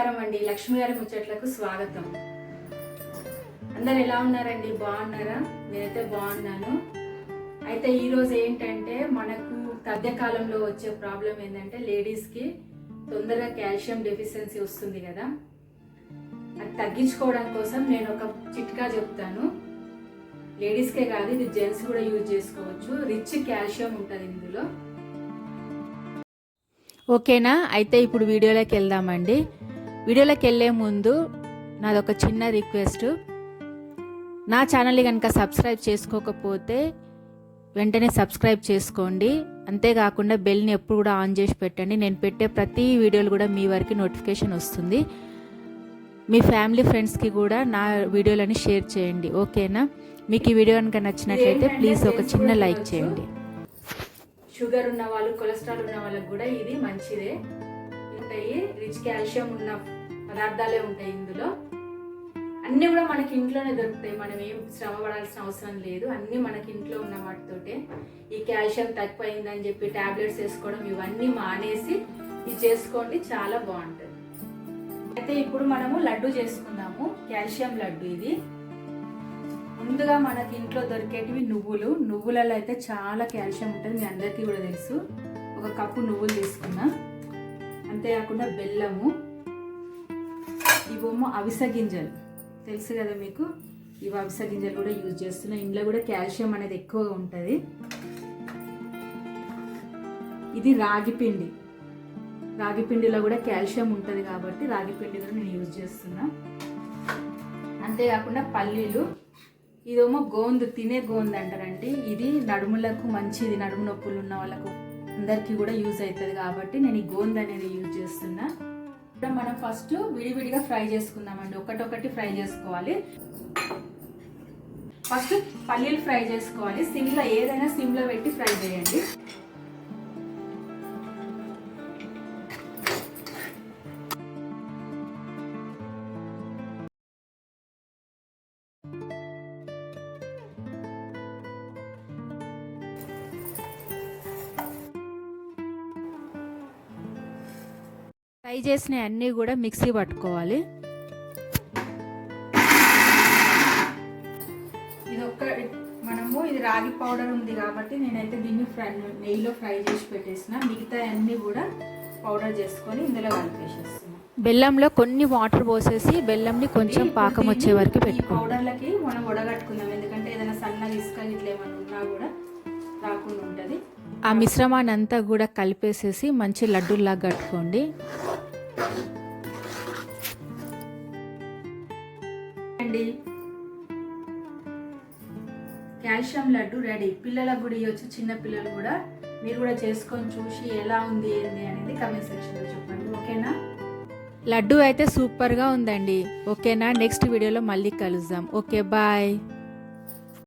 నమస్కారం అండి. లక్ష్మి గారి ముచ్చట్లకు స్వాగతం. అందరు ఎలా ఉన్నారండి? బాగున్నారా? నేనైతే బాగున్నాను. అయితే ఈరోజు ఏంటంటే మనకు మధ్యకాలంలో వచ్చే ప్రాబ్లం ఏంటంటే లేడీస్కి తొందరగా కాల్షియం డెఫిషియన్సీ వస్తుంది కదా. అది తగ్గించుకోవడం కోసం నేను ఒక చిట్కా చెప్తాను. లేడీస్కే కాదు ఇది జెంట్స్ కూడా యూజ్ చేసుకోవచ్చు. రిచ్ కాల్షియం ఉంటుంది ఇందులో. ఓకేనా? అయితే ఇప్పుడు వీడియోలోకి వెళ్దామండి. వీడియోలోకి వెళ్ళే ముందు నాదొక చిన్న రిక్వెస్ట్. నా ఛానల్ని కనుక సబ్స్క్రైబ్ చేసుకోకపోతే వెంటనే సబ్స్క్రైబ్ చేసుకోండి. అంతేకాకుండా బెల్ని ఎప్పుడు కూడా ఆన్ చేసి పెట్టండి. నేను పెట్టే ప్రతి వీడియోలు కూడా మీ వరకు నోటిఫికేషన్ వస్తుంది. మీ ఫ్యామిలీ ఫ్రెండ్స్కి కూడా నా వీడియోలని షేర్ చేయండి. ఓకేనా? మీకు ఈ వీడియో కనుక నచ్చినట్లయితే ప్లీజ్ ఒక చిన్న లైక్ చేయండి. షుగర్ ఉన్న వాళ్ళు కొలెస్ట్రాల్ ఉన్న వాళ్ళకి కూడా ఇది మంచిదే. ఉంటాయి. రిచ్ కాల్షియం ఉన్న పదార్థాలే ఉంటాయి ఇందులో. అన్నీ కూడా మనకి ఇంట్లోనే దొరుకుతాయి. మనం ఏం శ్రమ పడాల్సిన అవసరం లేదు. అన్నీ మనకి ఇంట్లో ఉన్న వాటితోటే. ఈ కాల్షియం తక్కువైందని చెప్పి టాబ్లెట్స్ వేసుకోవడం ఇవన్నీ మానేసి ఇది చేసుకోండి. చాలా బాగుంటుంది. అయితే ఇప్పుడు మనము లడ్డు చేసుకుందాము. కాల్షియం లడ్డు ఇది. ముందుగా మనకి ఇంట్లో దొరికేటివి నువ్వులు. నువ్వులలో అయితే చాలా కాల్షియం ఉంటుంది. మీ అందరికీ కూడా తెలుసు. ఒక కప్పు నువ్వులు తీసుకున్నా. అంతేకాకుండా బెల్లము ఇవేమో అవిస గింజలు. తెలుసు కదా మీకు? ఇవి అవిసె గింజలు కూడా యూజ్ చేస్తున్నా. ఇందులో కూడా కాల్షియం అనేది ఎక్కువగా ఉంటుంది. ఇది రాగి పిండి. రాగి పిండిలో కూడా కాల్షియం ఉంటుంది కాబట్టి రాగి పిండి కూడా నేను యూజ్ చేస్తున్నా. అంతేకాకుండా పల్లీలు. ఇదేమో గోందు తినే గోందు అంటారండి. ఇది నడుములకు మంచిది. నడుము నొప్పులు ఉన్న వాళ్ళకు అందరికీ కూడా యూజ్ అవుతుంది కాబట్టి నేను ఈ గోంద అనేది యూజ్ చేస్తున్నా. ఇప్పుడు మనం ఫస్ట్ విడివిడిగా ఫ్రై చేసుకుందామండి. ఒకటొకటి ఫ్రై చేసుకోవాలి. ఫస్ట్ పల్లీలు ఫ్రై చేసుకోవాలి. సిమ్లో ఏదైనా సిమ్లో పెట్టి ఫ్రై చేయండి. ఫ్రై చేసిన అన్నీ కూడా మిక్సీ పట్టుకోవాలి. ఇది ఒక్క మనము ఇది రాగి పౌడర్ ఉంది కాబట్టి నేనైతే దీన్ని ఫ్రై నెయ్యిలో ఫ్రై చేసి పెట్టేసిన. మిగతా అన్నీ కూడా పౌడర్ చేసుకొని ఇందులో కలిపేసేస్తున్నాను బెల్లంలో కొన్ని వాటర్ పోసేసి బెల్లంని కొంచెం పాకం వచ్చే వరకు ఈ పెట్టుకోండి పౌడర్లకి మనం వడగట్టుకుందాం. ఎందుకంటే ఏదైనా సన్నగా ఇసుక ఇట్లా ఏమైనా ఉన్నా కూడా రాకుండా ఉంటుంది. ఆ మిశ్రమాన్ని అంతా కూడా కలిపేసేసి మంచి లడ్డూలాగా కట్టుకోండి. అండి. Calcium laddu ready. పిల్లలకు కూడా ఇవ్వచ్చు చిన్న పిల్లలు కూడా మీరు కూడా చేసుకొని చూసి ఎలా ఉంది ఏంది అనేది కమెంట్ సెక్షన్లో చెప్పండి. ఓకేనా? లడ్డు అయితే సూపర్గా ఉందండి. ఓకేనా? నెక్స్ట్ వీడియోలో మళ్ళీ కలుద్దాం. Okay bye